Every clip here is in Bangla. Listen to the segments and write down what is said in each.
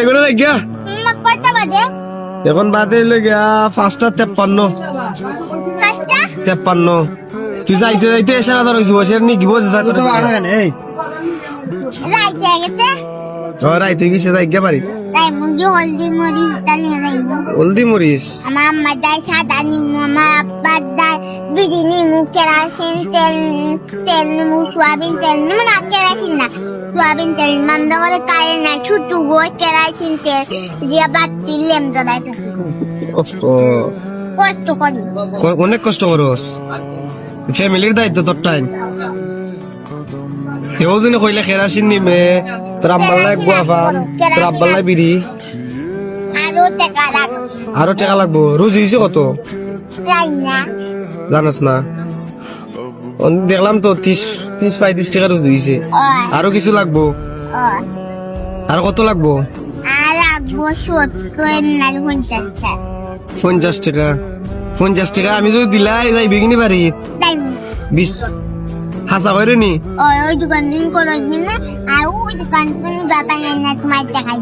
এগুলো গিয়া মা কয়টা এখন বাদে হইল গিয়া পাঁচটা তেপ্পান্ন। তেপ্পান্ন। তুই যাইতে যাইতে এসে না ধর বসে নি কি বসে রাইতে গেছে? রাই তুই হলদি মরি তালি রাইব হলদি মরিস। আমার আম্মা দায় সাদা নিমু আমার আব্বা দায় বিড়ি নিমু কেরাসিন তেল তেল নিমু সোয়াবিন তেল নিমু না কেরাসিন না সোয়াবিন তেল মামদা করে কারে না ছুটু গো কেরাসিন তেল। দিয়া বাতি লেম জলাই ওহ, কষ্ট করি। অনেক কষ্ট করস। ফ্যামিলির দায়িত্ব তোর টাইম। কেউ যদি কইলে কেরাসিন নিমে তোর আব্বাল্লাই গুয়া পান তোর আব্বাল্লাই বিড়ি। আরও টাকা লাগবো। রোজ হয়েছে কত? জানাস না? দেখলাম তো ত্রিশ ত্রিশ পঁয়ত্রিশ টাকা রোজ হয়েছে আরও কিছু লাগবো? আর কত লাগবো? পঞ্চাশ টাকা। পঞ্চাশ টাকা। আমি যদি দিলাই যাই বিকিনি পারি বিশ। হাসা করে নি? ওই দোকান দিন না ওই দোকান দিন বাবা নাই না তোমার দেখাই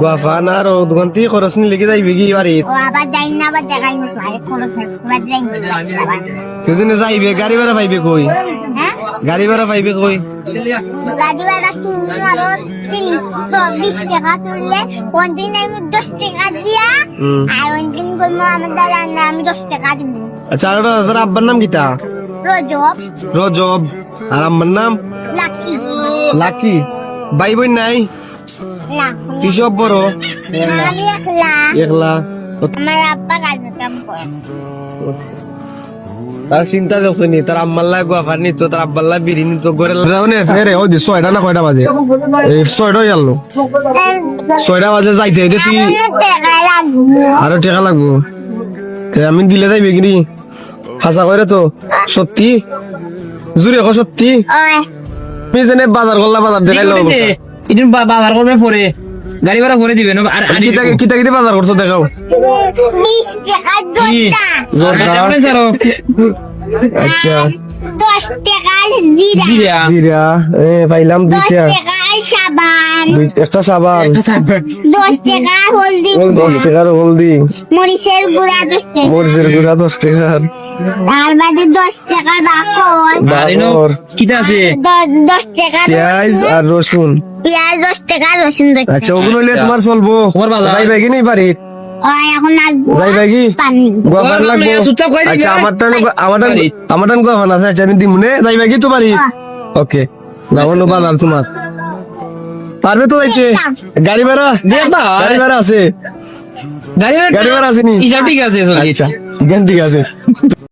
গুয়াফান আর দোকান থেকে খরচ নি লেগে যাই বিকি পারি ও আবার যাই না আবার দেখাই না তোমার খরচ আবার যাই না যাইবে গাড়ি ভাড়া পাইবে কই গাড়ি ভাড়া পাইবে কই গাড়ি ভাড়া তুমি আরও তিরিশ তো টাকা তুললে কোনদিন আমি দশ টাকা দিয়া। আর কোনদিন করব আমার দাদা না আমি দশ টাকা দিব আচ্ছা আর তোর আব্বার নাম কিতা রজব রজব আর আম্মার নাম লাকি লাকি ভাই বোন নাই? তুই সব বড়? আমি একলা। তার চিন্তা দেখছ নি তার আম্মার লাই গুয়াফার নি তো তার আব্বার লাই বিড়ি নি তো ঘরে রাউনে ফেরে ওই ছয়টা না কয়টা বাজে? এই ছয়টা গেল। ছয়টা বাজে যাইতে হইতে তুই আরও টাকা লাগবো। আমি দিলে যাইবে কিনি হাসা করে তো সত্যি? জুড়ে কো সত্যি? যেনে বাজার করলা বাজার দেখাইলো ইদিন বাজার করবে পরে। গাড়ি ভাড়া করে দিবেন। আর কিতা কিতা কিতা বাজার করছ দেখাও। আচ্ছা দুই- একটা সাবান। দশ টাকা হলদি। দশ মরিচের গুঁড়া দশ টাকা মরিচের গুঁড়া দশ টাকার। তার বাদে দশ টাকা বাকর বাবর কিতা আছে? দ- দশ টাকা পেঁয়াজ আর রসুন। পেঁয়াজ দশ টাকা রসুন দশ আচ্ছা ওগুলো তোমার চলবো। তোমার বাজার। যাইবে কি নেই। বাড়ি। আচ্ছা আচ্ছা তোমার। পারবে তো যাইতে? গাড়ি ভাড়া? দেখবা গাড়ি ভাড়া আছে। গাড়ি ভাড়া আছে নি? হিসাব ঠিক আছে আচ্ছা ঠিক আছে।